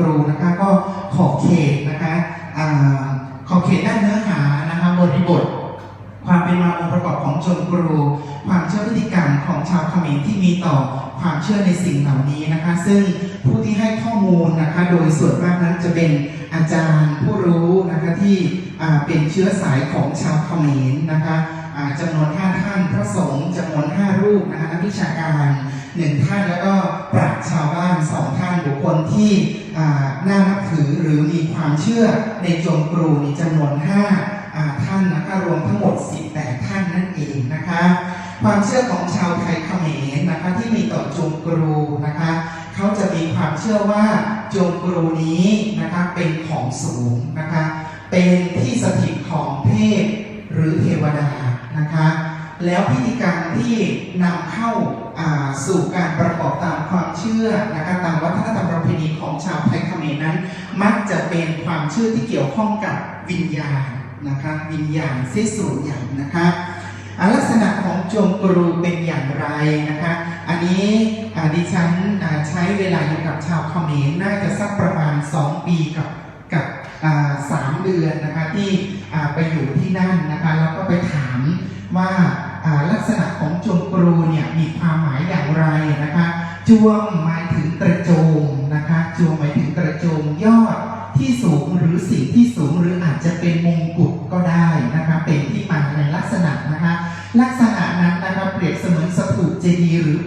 ครูนะคะก็ขอบเขตนะคะอขอบเขตด้านเนื้อหานะคะบริบท ความเป็นมาองค์ประกอบของชนครูความเชื่อพฤติกรรมของชาวเขมรที่มีต่อความเชื่อในสิ่งเหล่านี้นะคะ ซึ่งผู้ที่ให้ข้อมูลนะคะ โดยส่วนมากนั้นจะเป็นอาจารย์ผู้รู้นะคะที่เป็นเชื้อสายของชาวเขมรนะคะจำนวน5ท่านพระสงฆ์จำนวน5รูปนะคะนักวิชาการหนึ่งท่านแล้วก็ปราชญ์ชาวบ้านสองท่าน บุคคลที่น่านับถือหรือมีความเชื่อในจงกรูนี่จำนวน5อ่าท่านนะคะรวมทั้งหมด 18 ท่านนั่นเองนะคะ ความเชื่อของชาวไทยเขมรนะคะที่มีต่อจงกรูนะคะเขาจะมีความเชื่อว่าจงกรูนี้นะคะเป็นของสูงนะคะเป็นที่สถิตของเทพหรือเทวดานะคะแล้วพิธีกรรมที่นำเข้าสู่การประกอบตามความเชื่อนะคะ วัฒนธรรมประเพณีของชาวไทยเขมรนั้น มักจะเป็นความเชื่อที่เกี่ยวข้องกับวิญญาณนะคะวิญญาณเสียส่วนใหญ่นะคะลักษณะของจงกรูเป็นอย่างไรนะคะ อันนี้ดิฉันใช้เวลาอยู่กับชาวเขมรน่าจะสักประมาณ 2 ปีกับกับสามเดือนนะคะที่ไปอยู่ที่นั่นนะคะแล้วก็ไปถามว่าลักษณะของจงกรูเนี่ยมีความหมายอย่างไรนะคะจวงหมายถึง กระโจมนะคะโจงหมายถึงกระโจมยอดที่สูงหรือสิ่งที่สูงหรืออาจจะเป็นมงกุฎก็ได้นะคะเป็นที่มาในลักษณะนะคะลักษณะนั้นนะคะเปรียบเสมือนสถูปเจดีย์หรือ